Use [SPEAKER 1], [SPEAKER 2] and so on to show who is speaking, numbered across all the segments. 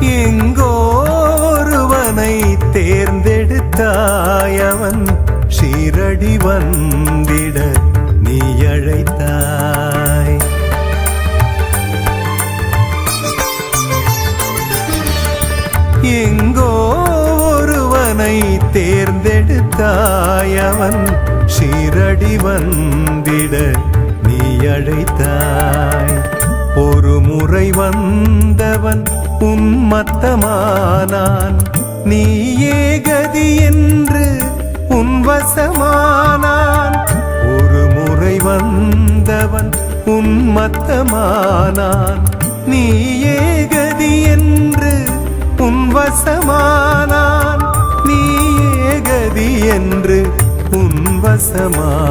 [SPEAKER 1] எங்கோ ஒருவனை தேர்ந்தெடுத்தாய் அவன் வந்திட நீ அழைத்தாய். எங்கோ ஒருவனை தேர்ந்தெடுத்தாய் அவன் வந்திட நீ அழைத்தாய். ஒரு முறை வந்தவன் உன்மத்தமானான் நீயே கதி என்று உன்வசமானான் ஒரு முறை வந்தவன் உன்மத்தமானான் நீயே கதி என்று உன்வசமானான் நீயே கதி என்று உன்வசமானான்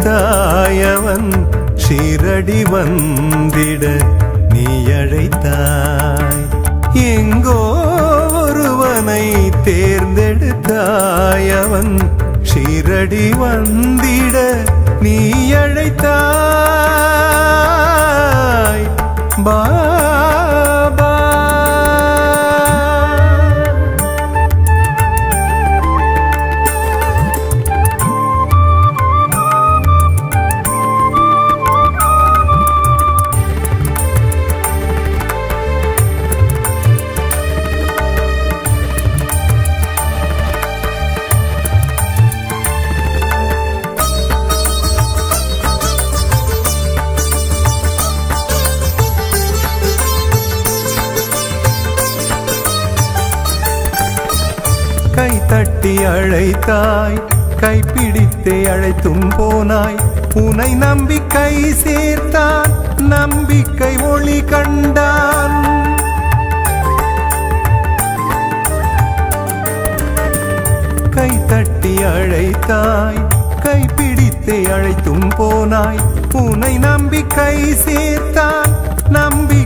[SPEAKER 1] அழைத்தாயவன் அவன் ஷீரடி வந்திட நீ அழைத்தாய். எங்கோ ஒருவனை தேர்ந்தெடுத்தாயவன் அவன் ஷீரடி வந்திட நீ அழைத்தாய். பா கை அழைத்தாய் கைப்பிடித்தே அழைத்தும் போனாய். உனை நம்பிக்கை சேர்த்தான் நம்பிக்கை ஒளி கண்டான். கை தட்டி அழைத்தாய் கைப்பிடித்தே அழைத்தும் போனாய். உனை நம்பிக்கை சேர்த்தான் நம்பி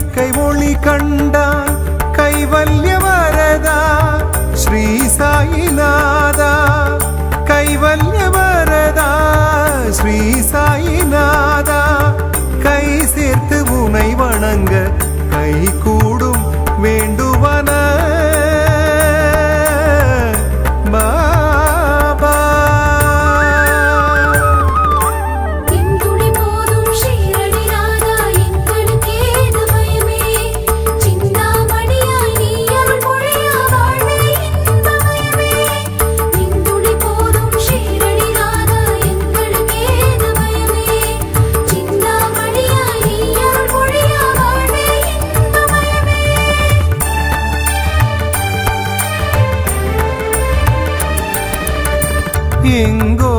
[SPEAKER 1] கை எங்கோ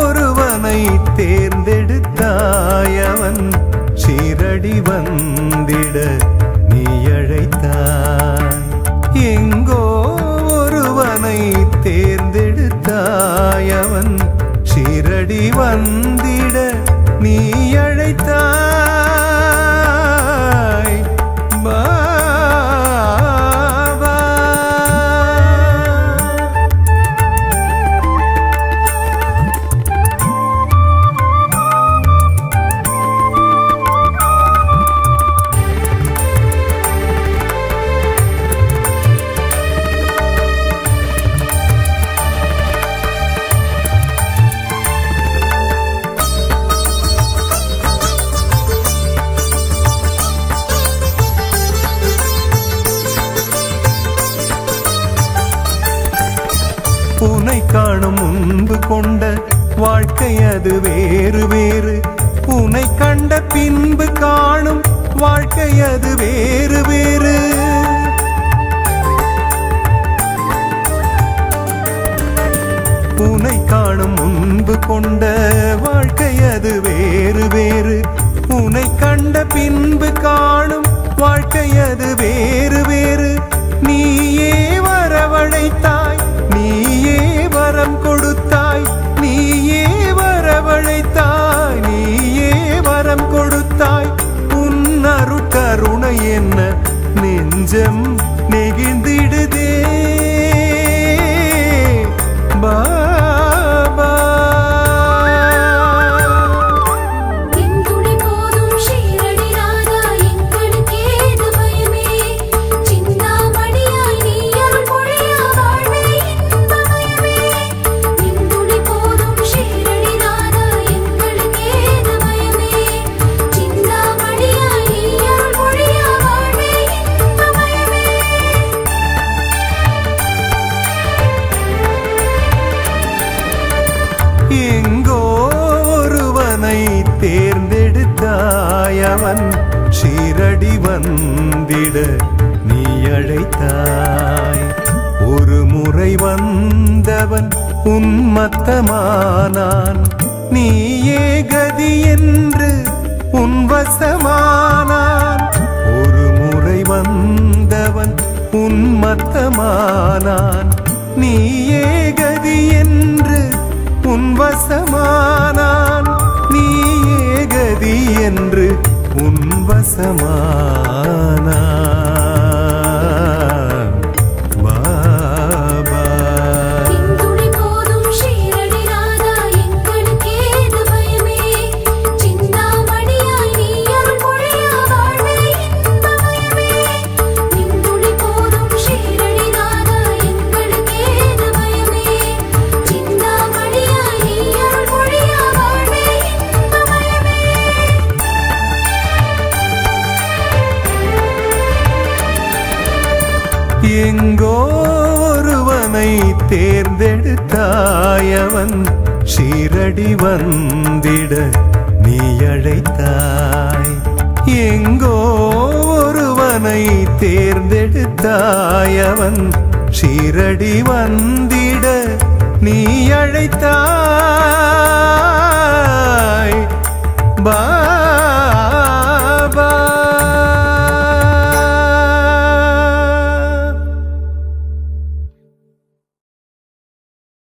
[SPEAKER 1] ஒருவனை தேர்ந்தெடுத்தாய் அவன் வந்திட காணும் முன்பு கொண்ட வாழ்க்கை அது வேறு வேறு. உனை கண்ட பின்பு காணும் வாழ்க்கை அது வேறு வேறு. உனை காணும் முன்பு கொண்ட வாழ்க்கை அது வேறு வேறு. உனை கண்ட பின்பு காணும் வாழ்க்கை அது வேறு அவன் சீரடி வந்திட நீ அழைத்தாய். ஒரு முறை வந்தவன் உன்மத்தமானான். நீயே கதி என்று உன்வசமானான். ஒரு முறை வந்தவன் உன்மத்தமானான். நீயே கதி என்று உன்வசமானான். நீயே கதி என்று உன்வசமானா தேர்ந்தெடுத்தாயவன் சீரடி வந்திட நீ அழைத்தாய் எங்கோ ஒருவனை தேர்ந்தெடுத்தாயவன் சீரடி வந்திட நீ அழைத்தாய்